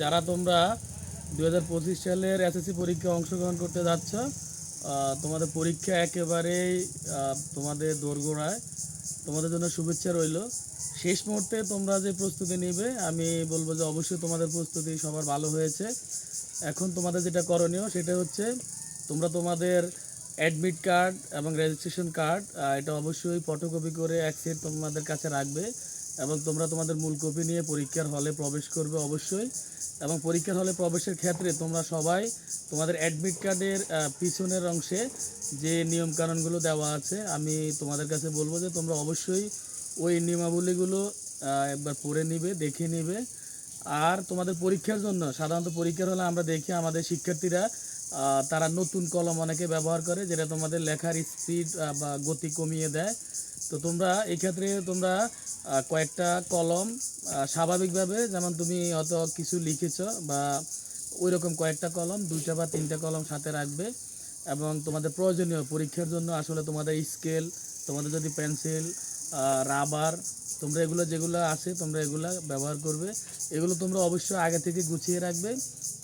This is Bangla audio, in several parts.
যারা তোমরা দু হাজার পঁচিশ সালের এসএসসি পরীক্ষায় অংশগ্রহণ করতে যাচ্ছ তোমাদের পরীক্ষা একেবারেই তোমাদের দোরগোড়ায়। তোমাদের জন্য শুভেচ্ছা রইল। শেষ মুহূর্তে তোমরা যে প্রস্তুতি নিবে, আমি বলব যে অবশ্যই তোমাদের প্রস্তুতি সবার ভালো হয়েছে। এখন তোমাদের যেটা করণীয়, সেটা হচ্ছে তোমরা তোমাদের অ্যাডমিট কার্ড এবং রেজিস্ট্রেশন কার্ড এটা অবশ্যই ফটোকপি করে এক সেট তোমাদের কাছে রাখবে। এবং তোমরা তোমাদের মূল কপি নিয়ে পরীক্ষার হলে প্রবেশ করবে অবশ্যই। এবং পরীক্ষার হলে প্রবেশের ক্ষেত্রে তোমরা সবাই তোমাদের অ্যাডমিট কার্ডের পিছনের অংশে যে নিয়মকানুনগুলো দেওয়া আছে, আমি তোমাদের কাছে বলব যে তোমরা অবশ্যই ওই নিয়মাবলীগুলো একবার পড়ে নিবে, দেখে নিবে। আর তোমাদের পরীক্ষার জন্য, সাধারণত পরীক্ষার হলে আমরা দেখি আমাদের শিক্ষার্থীরা তারা নতুন কলম অনেকে ব্যবহার করে, যেটা তোমাদের লেখার স্পিড বা গতি কমিয়ে দেয়। তো তোমরা এই ক্ষেত্রে তোমরা কয়েকটা কলম স্বাভাবিকভাবে যেমন তুমি হয়তো কিছু লিখেছ বা ওই রকম কয়েকটা কলম, দুইটা বা তিনটা কলম সাথে রাখবে এবং তোমাদের প্রয়োজনীয় পরীক্ষার জন্য আসলে তোমাদের স্কেল, তোমাদের যদি পেন্সিল রাবার তোমরা এগুলো যেগুলো আছে, তোমরা এগুলো ব্যবহার করবে। এগুলো তোমরা অবশ্যই আগে থেকে গুছিয়ে রাখবে।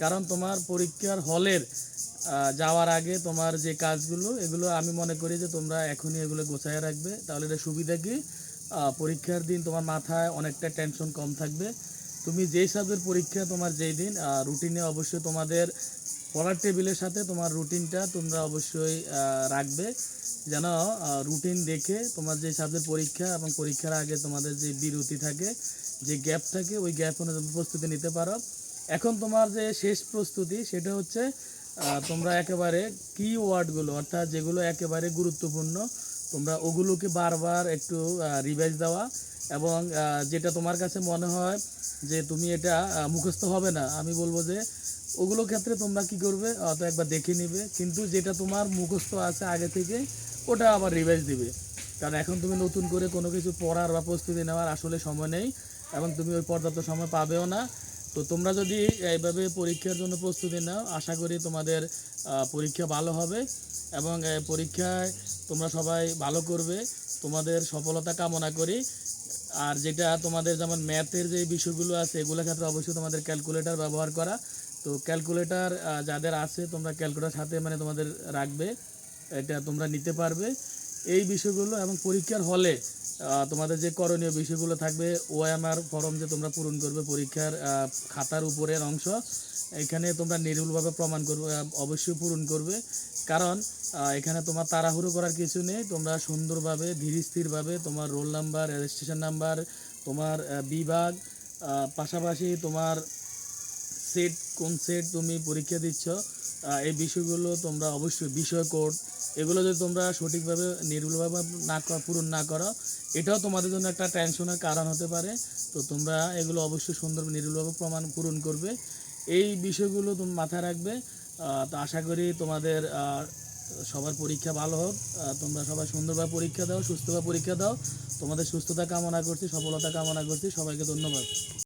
কারণ তোমার পরীক্ষার হলের যাওয়ার আগে তোমার যে কাজগুলো, এগুলো আমি মনে করি যে তোমরা এখনই এগুলো গোছায় রাখবে। তাহলে এটা সুবিধা কি? পরীক্ষার দিন তোমার মাথায় অনেকটা টেনশন কম থাকবে। তুমি যেই সাবজেক্ট পরীক্ষা তোমার যেই দিন রুটিনে অবশ্যই তোমাদের পড়ার টেবিলের সাথে তোমার রুটিনটা তোমরা অবশ্যই রাখবে। যেন রুটিন দেখে তোমার যে সাবজেক্ট পরীক্ষা এবং পরীক্ষার আগে তোমাদের যে বিরতি থাকে, যে গ্যাপ থাকে, ওই গ্যাপ অনুযায়ী প্রস্তুতি নিতে পারো। এখন তোমার যে শেষ প্রস্তুতি, সেটা হচ্ছে তোমরা একেবারে কি ওয়ার্ডগুলো অর্থাৎ যেগুলো একেবারে গুরুত্বপূর্ণ, তোমরা ওগুলোকে বারবার একটু রিভাইজ দেওয়া। এবং যেটা তোমার কাছে মনে হয় যে তুমি এটা মুখস্থ হবে না, আমি বলব যে ওগুলো ক্ষেত্রে তোমরা কি করবে অত একবার দেখে নিবে, কিন্তু যেটা তোমার মুখস্থ আছে আগে থেকে, ওটা আবার রিভাইজ দিবে। কারণ এখন তুমি নতুন করে কোনো কিছু পড়ার বা প্রস্তুতি নেওয়ার আসলে সময় নেই, এবং তুমি ওই পর্যাপ্ত সময় পাবেও না। তো তোমরা যদি এইভাবে পরীক্ষার জন্য প্রস্তুতি নাও, আশা করি তোমাদের পরীক্ষা ভালো হবে, এবং পরীক্ষায় তোমরা সবাই ভালো করবে, তোমাদের সফলতা কামনা করি। আর যেটা তোমাদের যেমন ম্যাথের যে বিষয়গুলো আছে, এগুলোর ক্ষেত্রে অবশ্যই তোমাদের ক্যালকুলেটর ব্যবহার করা। তো ক্যালকুলেটার যাদের আছে, তোমরা ক্যালকুলেটার সাথে মানে তোমাদের রাখবে, এটা তোমরা নিতে পারবে। এই বিষয়গুলো এবং পরীক্ষার হলে তোমাদের যে করণীয় বিষয়গুলো থাকবে, ওএমআর ফর্ম যে তোমরা পূরণ করবে, পরীক্ষার খাতার উপরের অংশ, এখানে তোমরা নির্ভুলভাবে প্রমাণ করবে অবশ্যই পূরণ করবে। কারণ এখানে তোমার তাড়াহুড়ো করার কিছু নেই, তোমরা সুন্দরভাবে, ধীর স্থিরভাবে তোমার রোল নাম্বার, রেজিস্ট্রেশন নাম্বার, তোমার বিভাগ পাশাপাশি তোমার সেট কোন সেট তুমি পরীক্ষা দিচ্ছ এই বিষয়গুলো তোমরা অবশ্যই বিষয় কোড এগুলো যদি তোমরা সঠিকভাবে, নির্ভুলভাবে না পূরণ না করো, এটাও তোমাদের জন্য একটা টেনশনের কারণ হতে পারে। তো তোমরা এগুলো অবশ্যই সুন্দর, নির্ভুলভাবে প্রমাণ পূরণ করবে। এই বিষয়গুলো তুমি, মাথায় রাখবে। তো আশা করি তোমাদের সবার পরীক্ষা ভালো হোক। তোমরা সবাই সুন্দরভাবে পরীক্ষা দাও, সুস্থভাবে পরীক্ষা দাও। তোমাদের সুস্থতা কামনা করছি, সফলতা কামনা করছি। সবাইকে ধন্যবাদ।